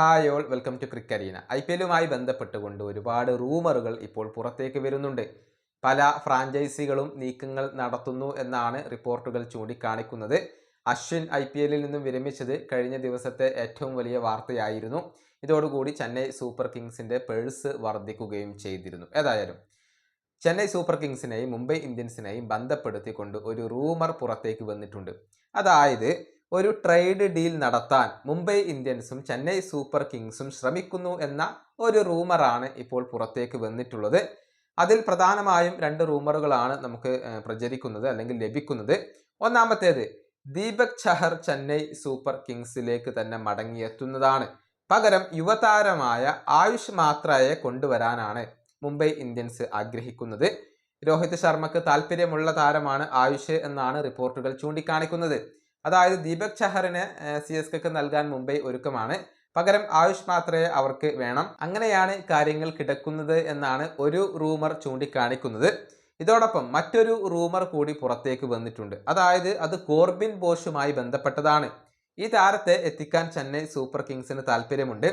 Hi all welcome to Crickarena I P എല്ലുമായി ബന്ധപ്പെട്ടുകൊണ്ട് ഒരുപാട് റൂമറുകൾ ഇപ്പോൾ പുറത്തേക്ക് വരുന്നുണ്ട്. പല ഫ്രാഞ്ചൈസികളും നീക്കങ്ങൾ നടത്തുന്നു എന്നാണ് റിപ്പോർട്ടുകൾ ചൂണ്ടിക്കാണിക്കുന്നത്. അശ്വിൻ ഐ പി എല്ലിൽ നിന്നും വിരമിച്ചത് കഴിഞ്ഞ ദിവസത്തെ ഏറ്റവും വലിയ വാർത്തയായിരുന്നു. ഇതോടുകൂടി ചെന്നൈ സൂപ്പർ കിങ്സിന്റെ പേഴ്സ് വർദ്ധിക്കുകയും ചെയ്തിരുന്നു. ഏതായാലും ചെന്നൈ സൂപ്പർ കിങ്സിനെയും മുംബൈ ഇന്ത്യൻസിനെയും ബന്ധപ്പെടുത്തിക്കൊണ്ട് ഒരു റൂമർ പുറത്തേക്ക് വന്നിട്ടുണ്ട്. അതായത് ഒരു ട്രേഡ് ഡീൽ നടത്താൻ മുംബൈ ഇന്ത്യൻസും ചെന്നൈ സൂപ്പർ കിങ്സും ശ്രമിക്കുന്നു എന്ന ഒരു റൂമറാണ് ഇപ്പോൾ പുറത്തേക്ക് വന്നിട്ടുള്ളത്. അതിൽ പ്രധാനമായും രണ്ട് റൂമറുകളാണ് നമുക്ക് പ്രചരിക്കുന്നത് അല്ലെങ്കിൽ ലഭിക്കുന്നത്. ഒന്നാമത്തേത് ദീപക് ചഹർ ചെന്നൈ സൂപ്പർ കിങ്സിലേക്ക് തന്നെ മടങ്ങിയെത്തുന്നതാണ്. പകരം യുവതാരമായ ആയുഷ് മാത്രയെ കൊണ്ടുവരാനാണ് മുംബൈ ഇന്ത്യൻസ് ആഗ്രഹിക്കുന്നത്. രോഹിത് ശർമ്മക്ക് താല്പര്യമുള്ള താരമാണ് ആയുഷ് എന്നാണ് റിപ്പോർട്ടുകൾ ചൂണ്ടിക്കാണിക്കുന്നത്. അതായത് ദീപക് ചഹറിന് സി എസ് കെക്ക് നൽകാൻ മുംബൈ ഒരുക്കമാണ്. പകരം ആയുഷ് മാത്രയെ അവർക്ക് വേണം. അങ്ങനെയാണ് കാര്യങ്ങൾ കിടക്കുന്നത് എന്നാണ് ഒരു റൂമർ ചൂണ്ടിക്കാണിക്കുന്നത്. ഇതോടൊപ്പം മറ്റൊരു റൂമർ കൂടി പുറത്തേക്ക് വന്നിട്ടുണ്ട്. അതായത് അത് കോർബിൻ ബോഷുമായി ബന്ധപ്പെട്ടതാണ്. ഈ താരത്തെ എത്തിക്കാൻ ചെന്നൈ സൂപ്പർ കിങ്സിന് താല്പര്യമുണ്ട്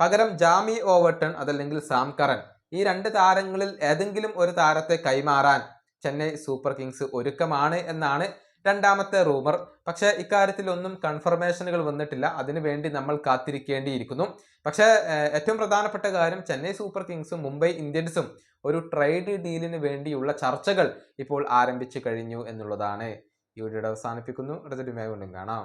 പകരം ജാമി ഓവർട്ടൺ അതല്ലെങ്കിൽ സാം കറൻ ഈ രണ്ട് താരങ്ങളിൽ ഏതെങ്കിലും ഒരു താരത്തെ കൈമാറാൻ ചെന്നൈ സൂപ്പർ കിങ്സ് ഒരുക്കമാണ് എന്നാണ് രണ്ടാമത്തെ റൂമർ. പക്ഷേ ഇക്കാര്യത്തിലൊന്നും കൺഫർമേഷനുകൾ വന്നിട്ടില്ല. അതിനുവേണ്ടി നമ്മൾ കാത്തിരിക്കേണ്ടിയിരിക്കുന്നു. പക്ഷേ ഏറ്റവും പ്രധാനപ്പെട്ട കാര്യം ചെന്നൈ സൂപ്പർ കിങ്സും മുംബൈ ഇന്ത്യൻസും ഒരു ട്രേഡ് ഡീലിന് വേണ്ടിയുള്ള ചർച്ചകൾ ഇപ്പോൾ ആരംഭിച്ചു കഴിഞ്ഞു എന്നുള്ളതാണ്. ഈ വീഡിയോ അവസാനിപ്പിക്കുന്നു. മേ കൊണ്ടും കാണാം.